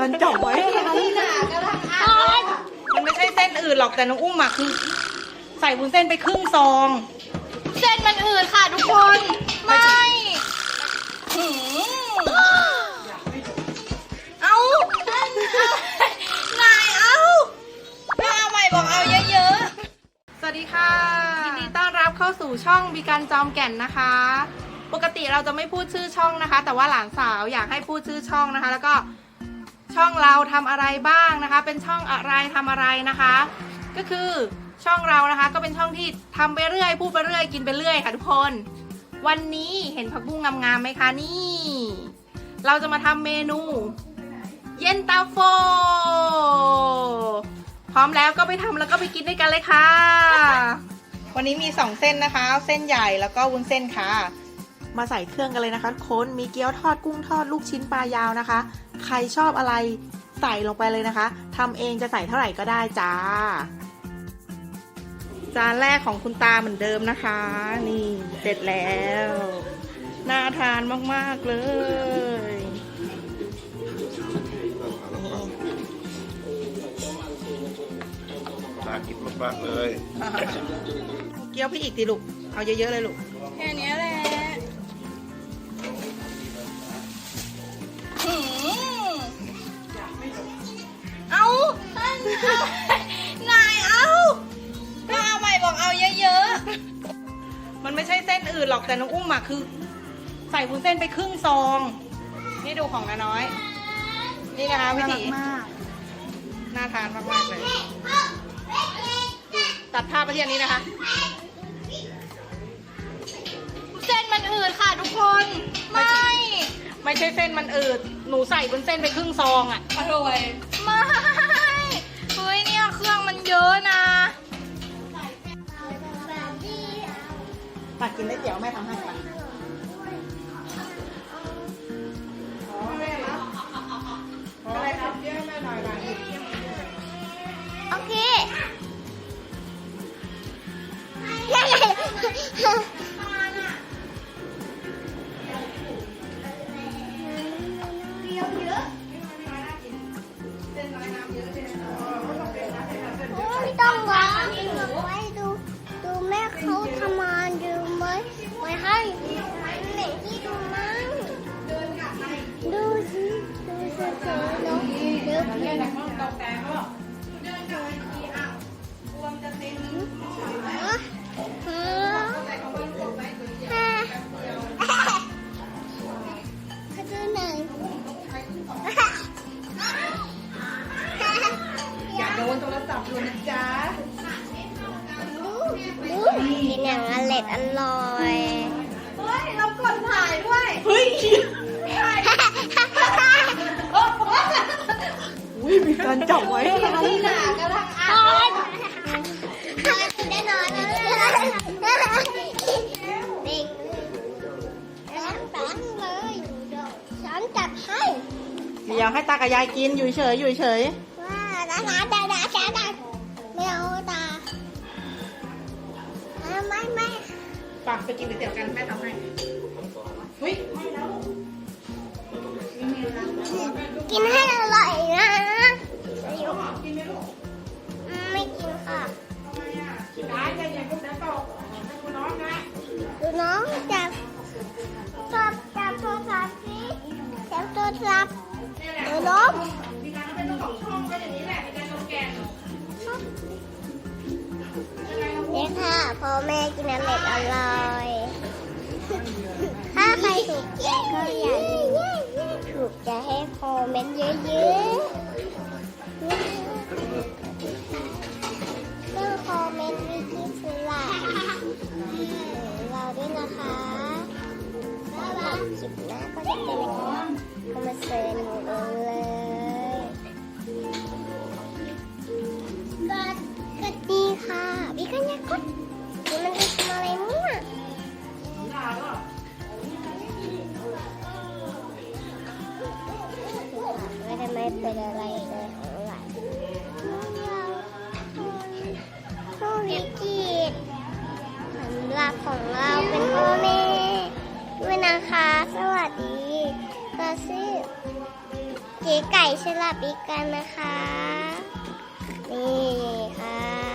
การจับไว้มันไม่ใช่เส้นอื่นหรอกแต่น้องอุ้มอะคือ ใส่วุ้นเส้นไปครึ่งซอง เส้นมันอืดค่ะทุกคน ไม่หืมเอานายเอาไม่เอาใหม่บอกเอาเยอะสวัสดีค่ะยินดีต้อนรับเข้าสู่ช่องบิการจอมแก่นนะคะ ปกติเราจะไม่พูดชื่อช่องนะคะ แต่ว่าหลานสาวอยากให้พูดชื่อช่องนะคะ แล้วก็ ช่องเราทำอะไรบ้างนะคะ เป็นช่องอะไรทำอะไรนะคะ ก็คือช่องเรานะคะ ก็เป็นช่องที่ทำไปเรื่อยพูดไปเรื่อยกินไปเรื่อยค่ะทุกคน วันนี้เห็นผักบุ้งงามๆไหมคะนี่ เราจะมาทำเมนู เย็นตาโฟ พร้อมแล้วก็ไปทำแล้วก็ไปกินด้วยกันเลยค่ะ วันนี้มีสองเส้นนะคะ เส้นใหญ่แล้วก็วุ้นเส้นค่ะ มาใส่เครื่องกันเลยนะคะทุกคนมีเกี๊ยวทอดกุ้งทอดลูกชิ้นปลายาวนะคะ ใครชอบอะไรใส่ลงไปเลยนะคะทำเองจะใส่เท่าไหร่ก็ได้จ้า จานแรกของคุณตาเหมือนเดิมนะคะ นี่เสร็จแล้วน่าทานมาก ๆ เลยน่ากินมาก ๆ เลย เกี๊ยวพี่อีกดิลูก เอาเยอะ ๆ เลยลูกๆแค่นี้ อื่นหรอกแต่น้องอุ้มอะคือ ใส่วุ้นเส้นไปครึ่งซอง นี่ดูของน้าน้อย นี่นะคะวิธีน่าทานมากๆเลย ตัดภาพไปที่อันนี้นะคะๆเส้นมันอืดค่ะทุกคน ไม่ไม่ใช่เส้นมันอืดหนูใส่วุ้นเส้นไปครึ่งซองอะ อร่อย ไม่เฮ้ยเนี่ยเครื่องมันเยอะนะ ตักกินได้เดี๋ยวแม่ทำให้ปะโอเค กินอย่างอร่อยอร่อยเฮ้ยเรากดถ่ายด้วย เฮ้ยอุ้ยมีการจับไว้นี่หนากำลังอ่านแน่นอนนะเด็กแป๊งเลยฉันจัดให้เดี๋ยวให้ตากับยายกินอยู่เฉยอยู่เฉย ไม่ไม่ปักไปกินก๋วยเตี๋ยวกันแม่ทำให้เฮ้ยกินให้อร่อยนะไม่กินค่ะได้ใจเย็นลูกนะตกดูน้องนะดูน้องจับ ค่ะพ่อแม่กินอร่อยอร่อย ถ้าใครถูกใจก็อย่าลืมถูกใจให้คอมเมนต์เยอะๆ เป็นอะไรเลยของหลานผู้วิจิตสำหรับของเราเป็นพ่อแม่ด้วยนะคะ สวัสดีกระซิบเจเก๋ไก่ฉลับอีกกันนะคะ นี่